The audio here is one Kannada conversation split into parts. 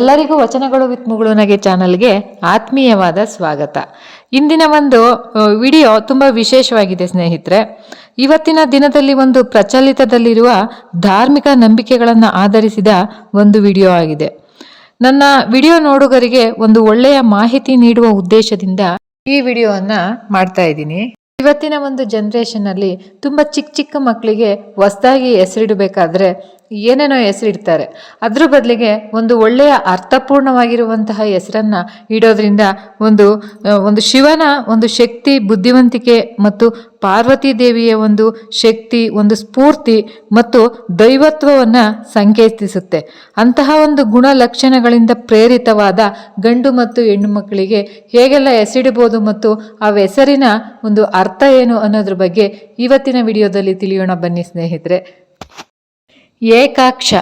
ಎಲ್ಲರಿಗೂ ವಚನಗಳು ವಿತ್ ಮುಗುಳುನಗೆ ಚಾನಲ್ಗೆ ಆತ್ಮೀಯವಾದ ಸ್ವಾಗತ. ಇಂದಿನ ಒಂದು ವಿಡಿಯೋ ತುಂಬ ವಿಶೇಷವಾಗಿದೆ ಸ್ನೇಹಿತರೆ. ಇವತ್ತಿನ ದಿನದಲ್ಲಿ ಒಂದು ಪ್ರಚಲಿತದಲ್ಲಿರುವ ಧಾರ್ಮಿಕ ನಂಬಿಕೆಗಳನ್ನು ಆಧರಿಸಿದ ಒಂದು ವಿಡಿಯೋ ಆಗಿದೆ. ನನ್ನ ವಿಡಿಯೋ ನೋಡುಗರಿಗೆ ಒಂದು ಒಳ್ಳೆಯ ಮಾಹಿತಿ ನೀಡುವ ಉದ್ದೇಶದಿಂದ ಈ ವಿಡಿಯೋವನ್ನು ಮಾಡ್ತಾ ಇದ್ದೀನಿ. ಇವತ್ತಿನ ಒಂದು ಜನ್ರೇಷನ್ನಲ್ಲಿ ತುಂಬ ತುಂಬಾ ಚಿಕ್ಕ ಚಿಕ್ಕ ಮಕ್ಕಳಿಗೆ ಹೊಸದಾಗಿ ಹೆಸರಿಡಬೇಕಾದ್ರೆ ಏನೇನೋ ಹೆಸರಿಡ್ತಾರೆ. ಅದ್ರ ಬದಲಿಗೆ ಒಂದು ಒಳ್ಳೆಯ ಅರ್ಥಪೂರ್ಣವಾಗಿರುವಂತಹ ಹೆಸರನ್ನ ಇಡೋದ್ರಿಂದ ಒಂದು ಒಂದು ಶಿವನ ಒಂದು ಶಕ್ತಿ, ಬುದ್ಧಿವಂತಿಕೆ ಮತ್ತು ಪಾರ್ವತಿ ದೇವಿಯ ಒಂದು ಶಕ್ತಿ, ಒಂದು ಸ್ಫೂರ್ತಿ ಮತ್ತು ದೈವತ್ವವನ್ನ ಸಂಕೇತಿಸುತ್ತೆ. ಅಂತಹ ಒಂದು ಗುಣ ಲಕ್ಷಣಗಳಿಂದ ಪ್ರೇರಿತವಾದ ಗಂಡು ಮತ್ತು ಹೆಣ್ಣು ಮಕ್ಕಳಿಗೆ ಹೇಗೆಲ್ಲ ಹೆಸರಿಡಬಹುದು ಮತ್ತು ಆ ಹೆಸರಿನ ಒಂದು ಅರ್ಥ ಏನು ಅನ್ನೋದ್ರ ಬಗ್ಗೆ ಇವತ್ತಿನ ವಿಡಿಯೋದಲ್ಲಿ ತಿಳಿಯೋಣ ಬನ್ನಿ ಸ್ನೇಹಿತರೆ. ಏಕಾಕ್ಷ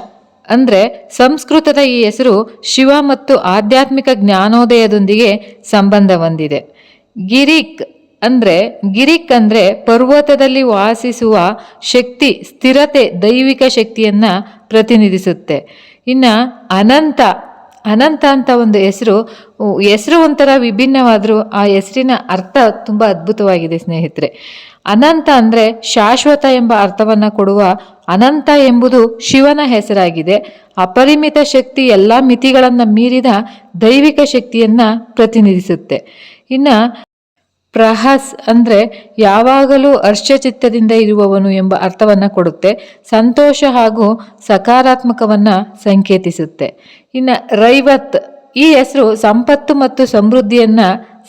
ಅಂದರೆ ಸಂಸ್ಕೃತದ ಈ ಹೆಸರು ಶಿವ ಮತ್ತು ಆಧ್ಯಾತ್ಮಿಕ ಜ್ಞಾನೋದಯದೊಂದಿಗೆ ಸಂಬಂಧ ಹೊಂದಿದೆ. ಗಿರಿಕ್ ಅಂದರೆ ಗಿರಿಕ್ ಅಂದರೆ ಪರ್ವತದಲ್ಲಿ ವಾಸಿಸುವ ಶಕ್ತಿ, ಸ್ಥಿರತೆ, ದೈವಿಕ ಶಕ್ತಿಯನ್ನು ಪ್ರತಿನಿಧಿಸುತ್ತೆ. ಇನ್ನು ಅನಂತ ಅನಂತ ಅಂತ ಒಂದು ಹೆಸರು ಹೆಸರು ಒಂಥರ ವಿಭಿನ್ನವಾದರೂ ಆ ಹೆಸರಿನ ಅರ್ಥ ತುಂಬ ಅದ್ಭುತವಾಗಿದೆ ಸ್ನೇಹಿತರೆ. ಅನಂತ ಅಂದರೆ ಶಾಶ್ವತ ಎಂಬ ಅರ್ಥವನ್ನು ಕೊಡುವ ಅನಂತ ಎಂಬುದು ಶಿವನ ಹೆಸರಾಗಿದೆ. ಅಪರಿಮಿತ ಶಕ್ತಿ ಎಲ್ಲ ಮಿತಿಗಳನ್ನು ಮೀರಿದ ದೈವಿಕ ಶಕ್ತಿಯನ್ನ ಪ್ರತಿನಿಧಿಸುತ್ತೆ. ಇನ್ನ ಪ್ರಹಸ್ ಅಂದ್ರೆ ಯಾವಾಗಲೂ ಹರ್ಷಚಿತ್ತದಿಂದ ಇರುವವನು ಎಂಬ ಅರ್ಥವನ್ನ ಕೊಡುತ್ತೆ. ಸಂತೋಷ ಹಾಗೂ ಸಕಾರಾತ್ಮಕವನ್ನ ಸಂಕೇತಿಸುತ್ತೆ. ಇನ್ನು ರೈವತ್ ಈ ಹೆಸರು ಸಂಪತ್ತು ಮತ್ತು ಸಮೃದ್ಧಿಯನ್ನ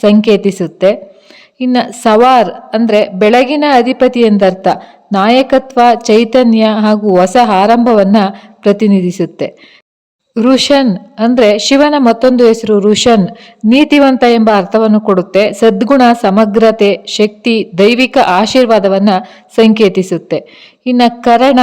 ಸಂಕೇತಿಸುತ್ತೆ. ಇನ್ನು ಸವಾರ್ ಅಂದ್ರೆ ಬೆಳಗಿನ ಅಧಿಪತಿ ಎಂದರ್ಥ. ನಾಯಕತ್ವ, ಚೈತನ್ಯ ಹಾಗೂ ಹೊಸ ಆರಂಭವನ್ನು ಪ್ರತಿನಿಧಿಸುತ್ತೆ. ಋಷನ್ ಅಂದ್ರೆ ಶಿವನ ಮತ್ತೊಂದು ಹೆಸರು ಋಷನ್. ನೀತಿವಂತ ಎಂಬ ಅರ್ಥವನ್ನು ಕೊಡುತ್ತೆ. ಸದ್ಗುಣ, ಸಮಗ್ರತೆ, ಶಕ್ತಿ, ದೈವಿಕ ಆಶೀರ್ವಾದವನ್ನ ಸಂಕೇತಿಸುತ್ತೆ. ಇನ್ನ ಕರಣ,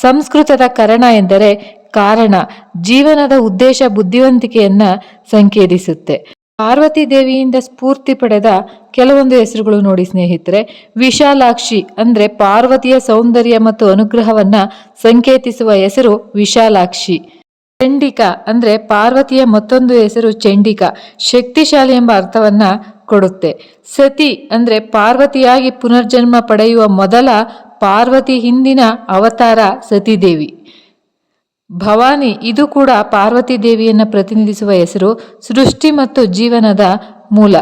ಸಂಸ್ಕೃತದ ಕರಣ ಎಂದರೆ ಕಾರಣ. ಜೀವನದ ಉದ್ದೇಶ, ಬುದ್ಧಿವಂತಿಕೆಯನ್ನ ಸಂಕೇತಿಸುತ್ತೆ. ಪಾರ್ವತಿ ದೇವಿಯಿಂದ ಸ್ಫೂರ್ತಿ ಪಡೆದ ಕೆಲವೊಂದು ಹೆಸರುಗಳು ನೋಡಿ ಸ್ನೇಹಿತರೆ. ವಿಶಾಲಾಕ್ಷಿ ಅಂದ್ರೆ ಪಾರ್ವತಿಯ ಸೌಂದರ್ಯ ಮತ್ತು ಅನುಗ್ರಹವನ್ನ ಸಂಕೇತಿಸುವ ಹೆಸರು ವಿಶಾಲಾಕ್ಷಿ. ಚಂಡಿಕಾ ಅಂದ್ರೆ ಪಾರ್ವತಿಯ ಮತ್ತೊಂದು ಹೆಸರು ಚಂಡಿಕಾ, ಶಕ್ತಿಶಾಲಿ ಎಂಬ ಅರ್ಥವನ್ನ ಕೊಡುತ್ತೆ. ಸತಿ ಅಂದ್ರೆ ಪಾರ್ವತಿಯಾಗಿ ಪುನರ್ಜನ್ಮ ಪಡೆಯುವ ಮೊದಲ ಪಾರ್ವತಿ ಹಿಂದಿನ ಅವತಾರ ಸತಿದೇವಿ. ಭವಾನಿ, ಇದು ಕೂಡ ಪಾರ್ವತಿ ದೇವಿಯನ್ನು ಪ್ರತಿನಿಧಿಸುವ ಹೆಸರು, ಸೃಷ್ಟಿ ಮತ್ತು ಜೀವನದ ಮೂಲ.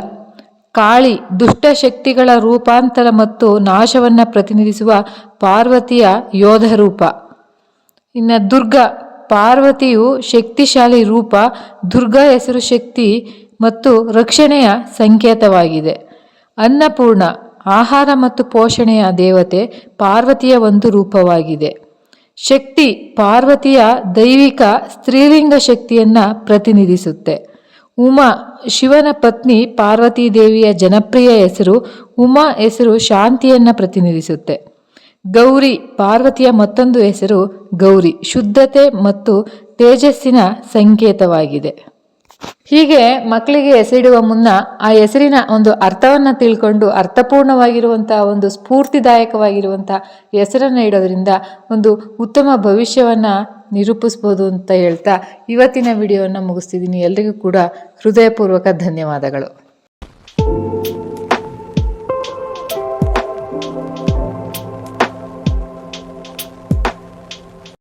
ಕಾಳಿ, ದುಷ್ಟ ಶಕ್ತಿಗಳ ರೂಪಾಂತರ ಮತ್ತು ನಾಶವನ್ನು ಪ್ರತಿನಿಧಿಸುವ ಪಾರ್ವತಿಯ ಯೋಧ ರೂಪ. ಇನ್ನು ದುರ್ಗಾ, ಪಾರ್ವತಿಯು ಶಕ್ತಿಶಾಲಿ ರೂಪ, ದುರ್ಗಾ ಹೆಸರು ಶಕ್ತಿ ಮತ್ತು ರಕ್ಷಣೆಯ ಸಂಕೇತವಾಗಿದೆ. ಅನ್ನಪೂರ್ಣ, ಆಹಾರ ಮತ್ತು ಪೋಷಣೆಯ ದೇವತೆ ಪಾರ್ವತಿಯ ಒಂದು ರೂಪವಾಗಿದೆ. ಶಕ್ತಿ ಪಾರ್ವತಿಯ ದೈವಿಕ ಸ್ತ್ರೀಲಿಂಗ ಶಕ್ತಿಯನ್ನ ಪ್ರತಿನಿಧಿಸುತ್ತೆ. ಉಮಾ ಶಿವನ ಪತ್ನಿ ಪಾರ್ವತಿ ದೇವಿಯ ಜನಪ್ರಿಯ ಹೆಸರು, ಉಮಾ ಹೆಸರು ಶಾಂತಿಯನ್ನ ಪ್ರತಿನಿಧಿಸುತ್ತೆ. ಗೌರಿ ಪಾರ್ವತಿಯ ಮತ್ತೊಂದು ಹೆಸರು ಗೌರಿ, ಶುದ್ಧತೆ ಮತ್ತು ತೇಜಸ್ಸಿನ ಸಂಕೇತವಾಗಿದೆ. ಹೀಗೆ ಮಕ್ಕಳಿಗೆ ಹೆಸರಿಡುವ ಮುನ್ನ ಆ ಹೆಸರಿನ ಒಂದು ಅರ್ಥವನ್ನ ತಿಳ್ಕೊಂಡು ಅರ್ಥಪೂರ್ಣವಾಗಿರುವಂತಹ ಒಂದು ಸ್ಫೂರ್ತಿದಾಯಕವಾಗಿರುವಂತಹ ಹೆಸರನ್ನ ಇಡೋದ್ರಿಂದ ಒಂದು ಉತ್ತಮ ಭವಿಷ್ಯವನ್ನ ನಿರೂಪಿಸ್ಬೋದು ಅಂತ ಹೇಳ್ತಾ ಇವತ್ತಿನ ವಿಡಿಯೋವನ್ನು ಮುಗಿಸ್ತಿದ್ದೀನಿ. ಎಲ್ರಿಗೂ ಕೂಡ ಹೃದಯಪೂರ್ವಕ ಧನ್ಯವಾದಗಳು.